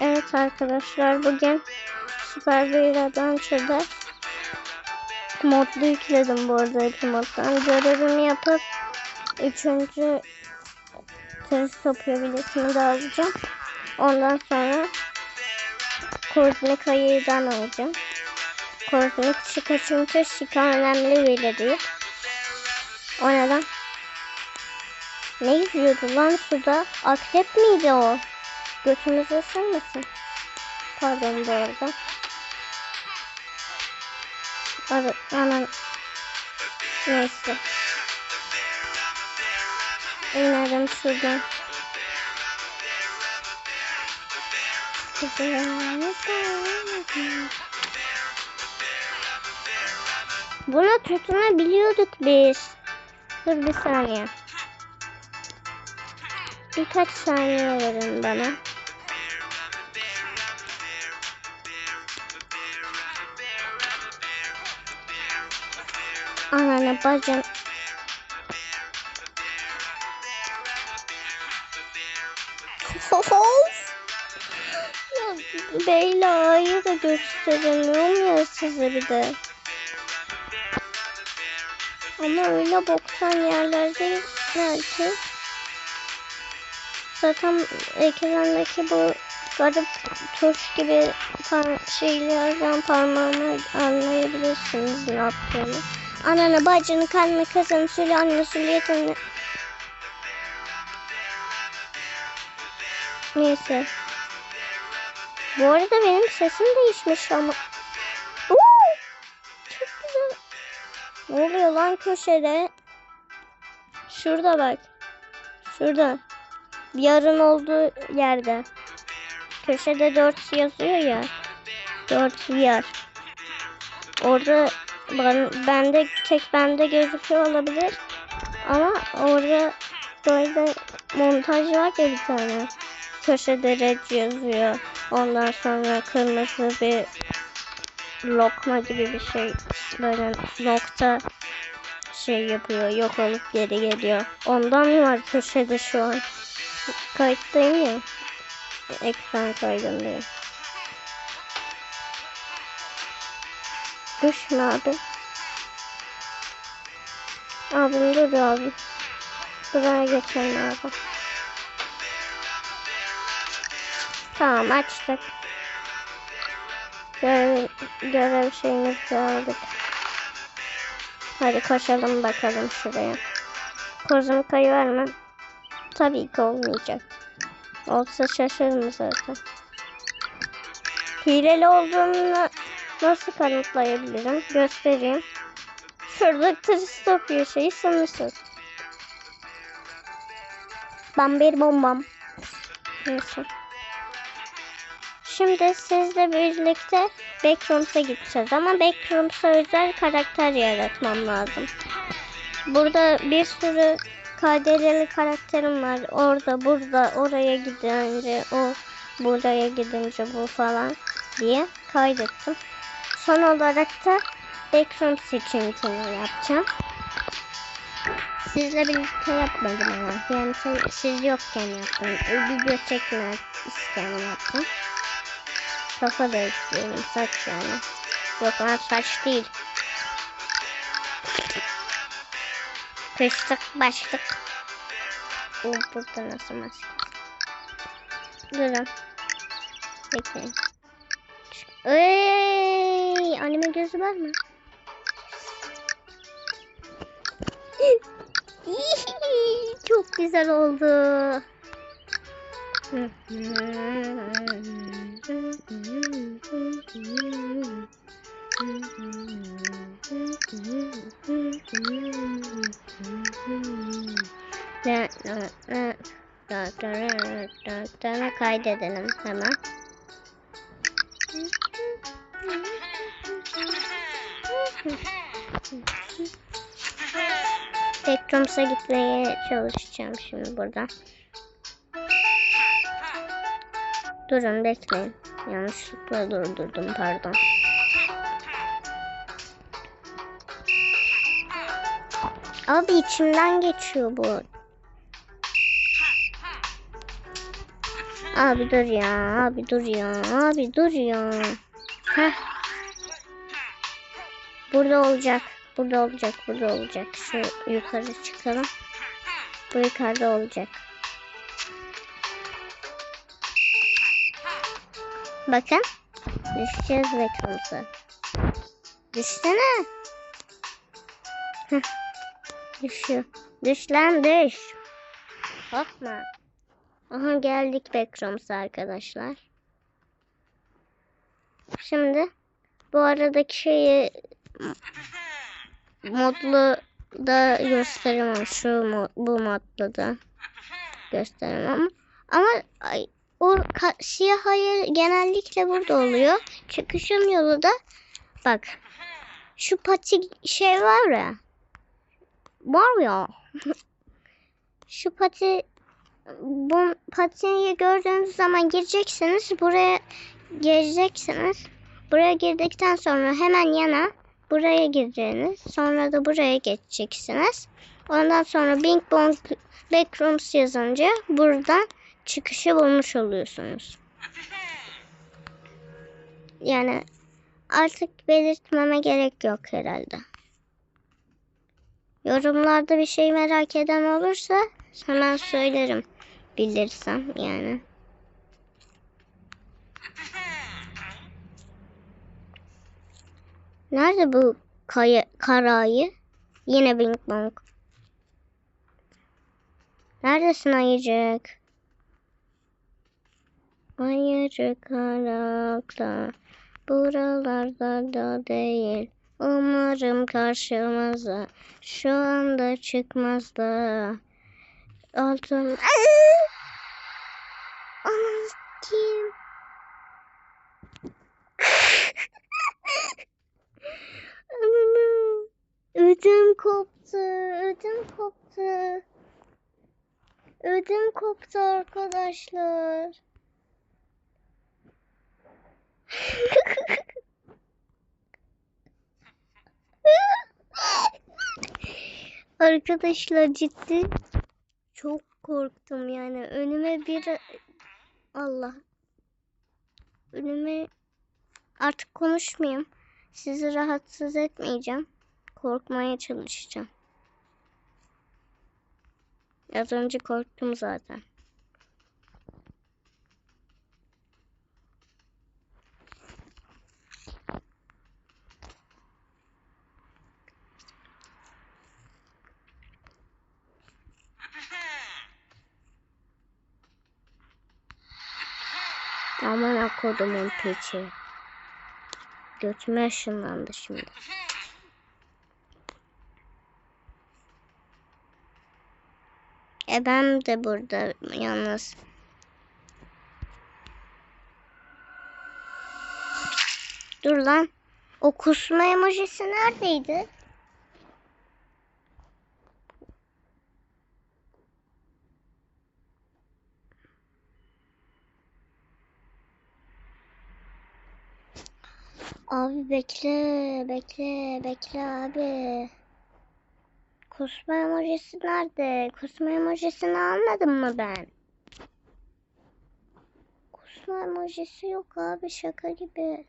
Evet arkadaşlar bugün Super Bear Adventure'da modlu yükledim bu arada iki moddan. Görevimi yapıp üçüncü test topuyor biletini de alacağım. Ondan sonra koordinat ayıdan alacağım. Koordinat şika çünkü şika önemli bile değil. O neden? Ne yüzüyordu lan suda? Akrep miydi o? Götümüzü ısırmasın. Pardon bu arada. Hadi anan. Neyse. İnerim şuradan. Buna tutunabiliyorduk biz. Dur bir saniye. Birkaç saniye verin bana. Ananı bacım. Beyla'yı da gösteremiyorum ya size bir de. Ama öyle boktan yerlerdeler ki. Zaten ekrandaki bu garip tuş gibi par şeylerden parmağımı anlayabilirsiniz ne yaptığını. Ananı, bacını, kanını, kızını, sülü, anne, süliyetini. Neyse. Bu arada benim sesim değişmiş ama. Oo! Çok güzel. Ne oluyor lan köşede? Şurada bak. Şurada. Yarın olduğu yerde. Köşede 4 yazıyor ya. 4 yer. Orada ben, bende tek bende gözüküyor olabilir. Ama orada böyle montaj var ya bir tane. Köşede red yazıyor. Ondan sonra kırmızı bir lokma gibi bir şey. Böyle nokta şey yapıyor. Yok olup geri geliyor. Ondan var köşede şu an. Kayıttayım ya. Ekran kaydındayım. Düşme abi. Abim dur abi. Buraya geçelim abi. Tamam açtık. Görev, görev şeyimizi aldık. Hadi koşalım bakalım şuraya. Kozum kayı var mı? Tabii ki olmayacak. Olsa şaşırırım zaten. Hileli olduğunu nasıl kanıtlayabilirim? Göstereyim. Şurada tristopya şeyi sanırsın. Bam bir bombam. Neyse. Şimdi sizle birlikte Backrooms'a gideceğiz ama Backrooms'a özel karakter yaratmam lazım. Burada bir sürü KD'li karakterim var. Orada, burada, oraya gidince o, buraya gidince bu falan diye kaydettim. Son olarak da Backrooms içinkini yapacağım. Sizle birlikte yapmadım ama. Yani siz, siz yokken yaptım. Video çekmek isteyen yaptım. Kafa da istiyorum. Saç yani. Yok lan saç değil. Kıştık başlık. O burada nasıl maske? Durun. Bekleyin. Ey, anime gözü var mı? Çok güzel oldu. Kaydedelim hemen. Backrooms'a gitmeye çalışacağım şimdi buradan. Durun bekleyin. Yanlışlıkla durdurdum pardon. Abi içimden geçiyor bu. Abi dur ya. Abi dur ya. Abi dur ya. Heh. Burada olacak. Burada olacak. Burada olacak. Şu yukarı çıkalım. Bu yukarıda olacak. Bakın. Düşeceğiz Backrooms'a. Düşsene. Heh. Düşüyor. Düş lan düş. Korkma. Aha geldik Backrooms'a arkadaşlar. Şimdi bu aradaki şeyi modlu da gösteremem. Şu mod, bu modlu da gösteremem. Ama ay, o siyah hayır genellikle burada oluyor. Çıkışın yolu da bak şu pati şey var ya var ya şu pati bu patiyi gördüğünüz zaman gireceksiniz buraya gireceksiniz buraya girdikten sonra hemen yana buraya gireceğiniz sonra da buraya geçeceksiniz ondan sonra Bing Bong Backrooms yazınca buradan çıkışı bulmuş oluyorsunuz. Yani artık belirtmeme gerek yok herhalde. Yorumlarda bir şey merak eden olursa hemen söylerim. Bilirsem yani. Nerede bu kaya, karayı? Yine Bing Bong. Neredesin ayıcık? Ayıcık arakta. Buralarda da değil. Umarım karşımıza şu anda çıkmaz da. Altın. Anam kim? Ödüm koptu. Ödüm koptu. Ödüm koptu arkadaşlar. Arkadaşlar ciddi çok korktum yani. Önüme bir Allah. Önüme artık konuşmayayım. Sizi rahatsız etmeyeceğim. Korkmaya çalışacağım. Az önce korktum zaten Aman akodumun peçi. Götüme ışınlandı şimdi. E ben de burada yalnız. Dur lan. O kusma emojisi neredeydi? Abi bekle, bekle, bekle abi. Kusma emojisi nerede? Kusma emojisini almadım mı ben? Kusma emojisi yok abi şaka gibi.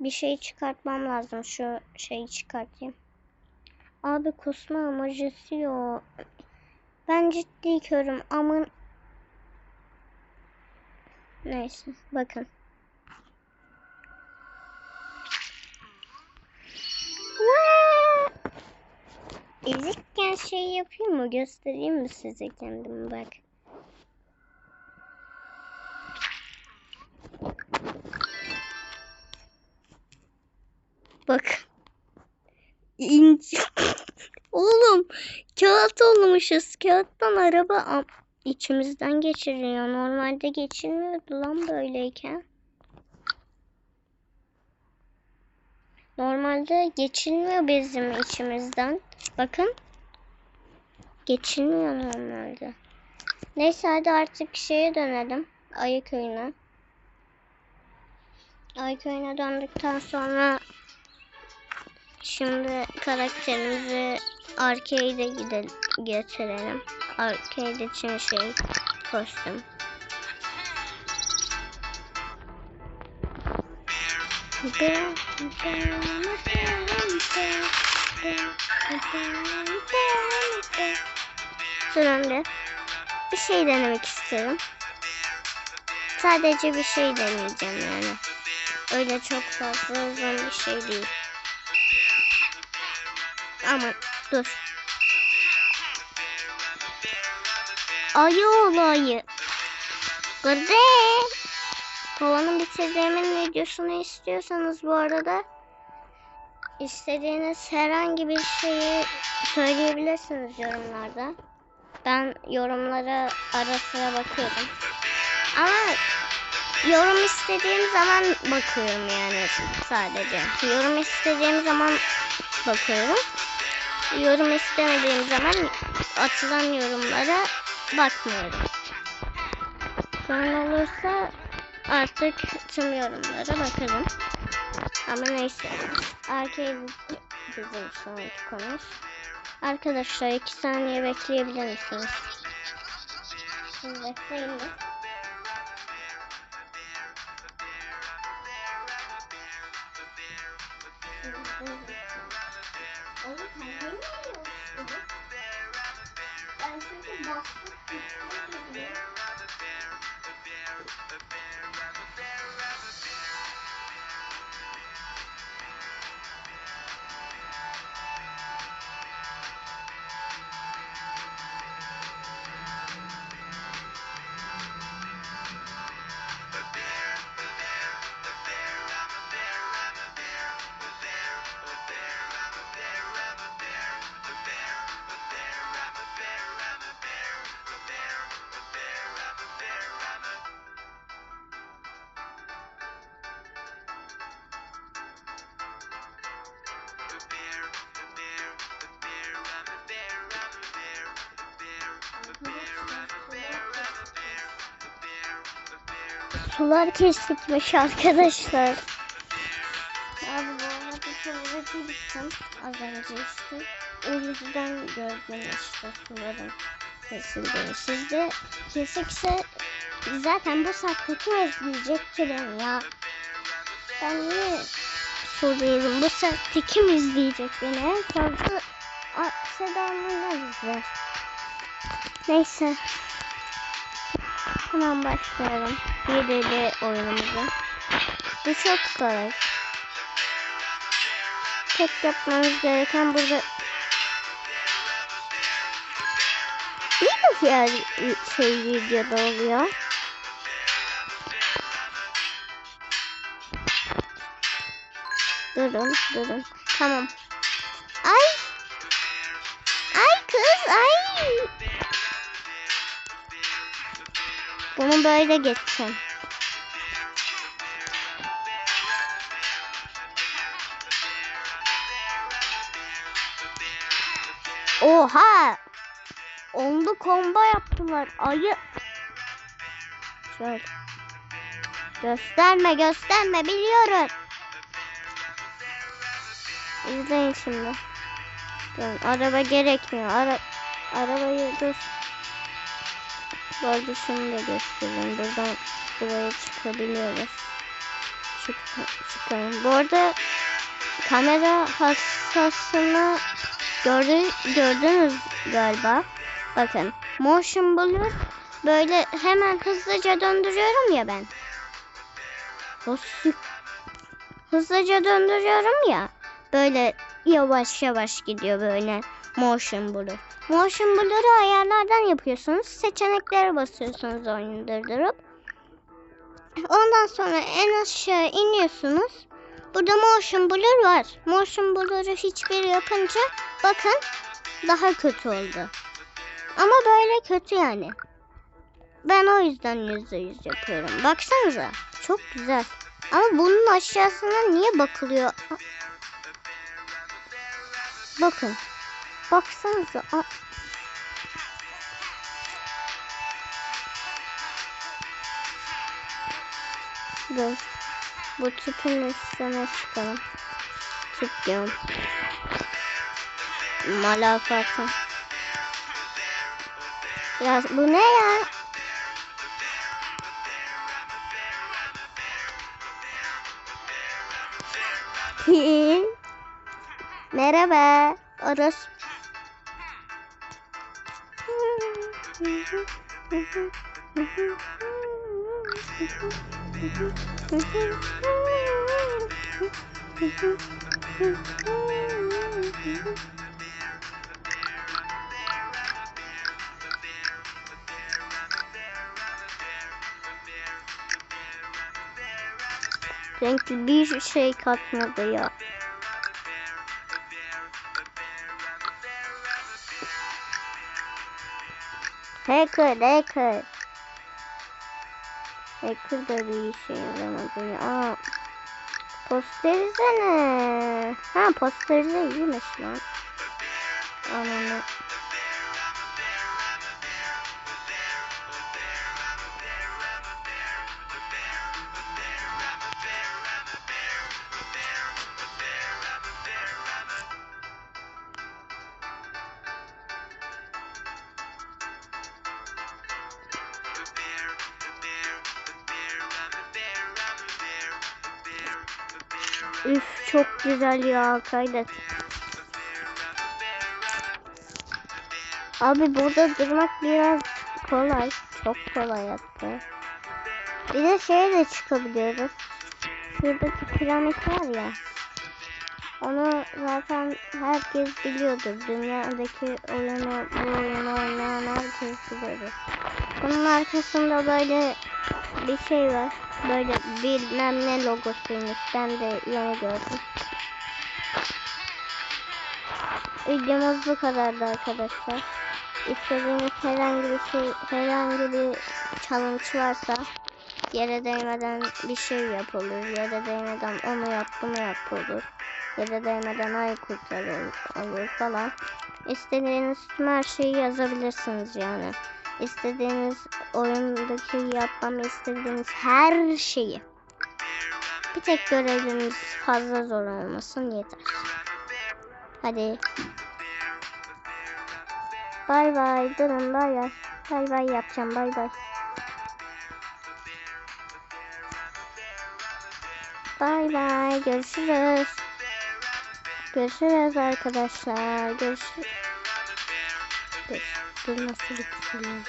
Bir şey çıkartmam lazım. Şu şeyi çıkartayım. Abi kusma emojisi yok. Ben ciddi körüm. Aman Neyse bakın. Ezikken şey yapayım mı? Göstereyim mi size kendimi bak. Bak. İnci. Oğlum kağıt olmuşuz. Kağıttan araba içimizden geçiriyor. Normalde geçilmiyordu lan böyleyken. Normalde geçilmiyor bizim içimizden. Bakın. Geçilmiyor normalde. Neyse hadi artık şeye dönelim. Ayı köyüne. Ayı köyüne döndükten sonra şimdi karakterimizi arcade'e gidelim, getirelim. Arcade için şey kostüm. Durun bir şey denemek isterim. Sadece bir şey deneyeceğim yani. Öyle çok fazla uzun bir şey değil. Ama dur. Ayı olayı. Gırde. Kovanın bitirdiğimin videosunu istiyorsanız bu arada istediğiniz herhangi bir şeyi söyleyebilirsiniz yorumlarda. Ben yorumlara ara sıra bakıyorum. Ama yorum istediğim zaman bakıyorum yani sadece. Yorum istediğim zaman bakıyorum. Yorum istemediğim zaman atılan yorumlara bakmıyorum. Sonra olursa artık tüm yorumlara bakarım. Ama neyse. Arcade bizim sonraki konumuz. Arkadaşlar iki saniye bekleyebilir misiniz? Şimdi bekleyin mi? spirit. Sular kesikmiş arkadaşlar. Abi bu tuvalete gittim az önce işte. O yüzden gördüm işte suların kesildiğini. Sizde kesikse zaten bu saatte kim izleyecek beni ya? Ben niye soruyorum bu saatte kim izleyecek beni? En fazla Seda'nın izler. Neyse. Hemen başlayalım. Yedili oyunumuza. Bu çok kolay. Tek yapmamız gereken burada her şey videoda oluyor? Durun, durun. Tamam. Ay Bunu böyle geçeceğim. Oha! Onlu komba yaptılar. Ayı. Şöyle. Gösterme gösterme biliyorum. İzleyin şimdi. Araba gerekmiyor. Ara arabayı dur. Bu şunu da göstereyim. Buradan buraya çıkabiliyoruz. Çık çıkalım. Bu arada kamera hassasını gördü, gördünüz galiba. Bakın motion blur böyle hemen hızlıca döndürüyorum ya ben. Hızlıca döndürüyorum ya. Böyle yavaş yavaş gidiyor böyle motion blur. Motion blur'u ayarlardan yapıyorsunuz. Seçeneklere basıyorsunuz oyunu durdurup. Ondan sonra en aşağı iniyorsunuz. Burada motion blur var. Motion blur'u hiçbir yapınca bakın daha kötü oldu. Ama böyle kötü yani. Ben o yüzden yüzde yüz yapıyorum. Baksanıza. Çok güzel. Ama bunun aşağısına niye bakılıyor? Bakın. Baksanıza. Dur. Bu tüpün üstüne çıkalım. Tüp diyorum. Malafakın. Ya bu ne ya? Merhaba. Orası. Renkli bir şey katmadı ya. Hacker, hacker. Hacker da bir işe yaramadı ya. Aa, posterize ne? Ha posterize iyiymiş lan. Ananı. Üf çok güzel ya kaydet. Abi burada durmak biraz kolay. Çok kolay hatta. Bir de şeye de çıkabiliyoruz. Şuradaki piramit var ya. Onu zaten herkes biliyordur. Dünyadaki oyunu, bu oyunu oynayan herkes biliyordur. Bunun arkasında böyle bir şey var. Böyle bilmem ne logosuymuş. Ben de yeni gördüm. Videomuz bu kadardı arkadaşlar. İstediğiniz herhangi bir şey, herhangi bir challenge varsa yere değmeden bir şey yapılır. Yere değmeden onu yap bunu yap olur. Yere değmeden ay kurtar ol- olur falan. İstediğiniz her şeyi yazabilirsiniz yani. İstediğiniz oyundaki yapmamı istediğiniz her şeyi. Bir tek görevimiz fazla zor olmasın yeter. Hadi. Bay bay. Durun bay bay. Bay bay yapacağım. Bay bay. Bay bay. Görüşürüz. Görüşürüz arkadaşlar. Görüşürüz. Dur, dur nasıl bitiriyorum?